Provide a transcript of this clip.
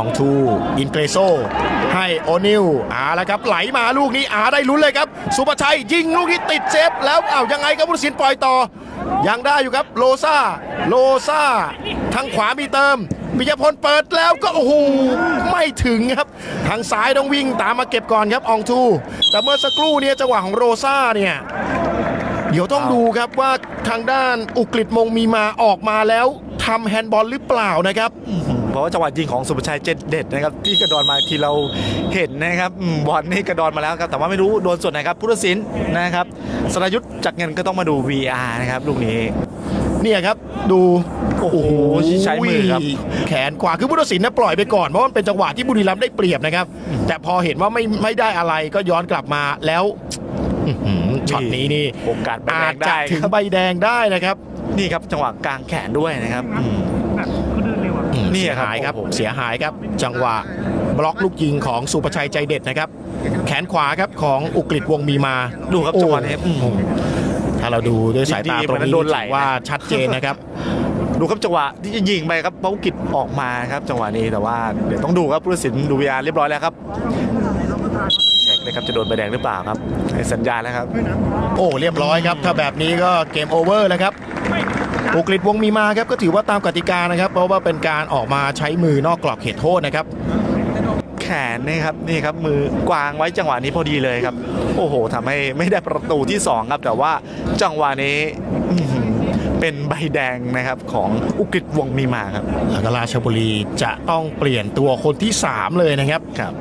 องทูอินเกรโซ ให้โอนิลอาแล้วครับไหลมาลูกนี้อาได้ลุ้นเลยครับ สุประชัยยิงลูกนี้ติดเซฟแล้วอ้าวยังไงครับผู้สินปล่อยต่อ ยังได้อยู่ครับโลซาโลซาทางขวามีเติมปิยพลเปิดแล้วก็โอ้โหไม่ถึงครับ ทางซ้ายต้องวิ่งตามมาเก็บก่อนครับอองทู แต่เมื่อสักครู่เนี่ยจังหวะของโรซาเนี่ยเดี๋ยวต้องดูครับว่าทางด้านอุกฤษมงมีมาออกมาแล้วทำแฮนด์บอลหรือเปล่านะครับ เพราะว่าจังหวะยิงของสุภชัยเจ็ดเด็ดนะครับที่กระดอนมาที่เราเห็นนะครับอืมบอลนี่กระดอนมาแล้วครับแต่ว่าไม่รู้โดนส่วนไหนครับผู้ตัดสินนะครับสรายุทธจากเงินก็ต้องมาดู VR นะครับลูกนี้เนี่ยครับดูโอ้โหใช้มือครับแขนขวาคือผู้ตัดสินนะปล่อยไปก่อนเพราะมันเป็นจังหวะที่บุรีรัมย์ได้เปรียบนะครับ แต่พอเห็นว่าไม่ไม่ได้อะไรก็ย้อนกลับมาแล้วอื้อหือช็อตนี้นี่โอกาสใบแดอาจงจะได้ถึงครับใบแดงได้นะครับ นี่ครับจังหวะกลางแขนด้วยนะครับอืมอืม นี่เสียครับหายครับโอ้โหเสียหายครับ จังหวะบล็อกลูกยิงของสุประชัยใจเด็ดนะครับ แขนขวาครับของอุกฤษวงมีมาดูครับจังหวะนี้อืมโอ้ถ้าเราดูด้วยสายตาดีๆตรงมันนี้โดนไหล่ถือว่าชัดเจนนะครับดูครับจังหวะที่จะยิงไปครับเป้ากิจออกมาครับจังหวะนี้แต่ว่าเดี๋ยวต้องดูครับผู้ตัดสินดู VR เรียบร้อยแล้วครับเช็คเลยครับจะโดนใบแดงหรือเปล่าครับให้สัญญาณแล้วครับ โอ้เรียบร้อยครับ ถ้าแบบนี้ก็เกมโอเวอร์แล้วครับ อุกฤษวงมีมาครับก็ถือว่าตามกติกานะครับ เพราะว่าเป็นการออกมาใช้มือนอกกรอบเขตโทษนะครับแขนนี่ครับนี่ครับมือกวางไว้จังหวะนี้พอดีเลยครับ โอ้โหทำให้ไม่ได้ประตูที่ 2 ครับ แต่ว่าจังหวะนี้อื้อหือเป็นใบแดงนะครับของอุกฤษวงศ์มีมาครับแล้วก็ราชบุรีจะต้องเปลี่ยนตัวคนที่ 3 เลยนะครับครับ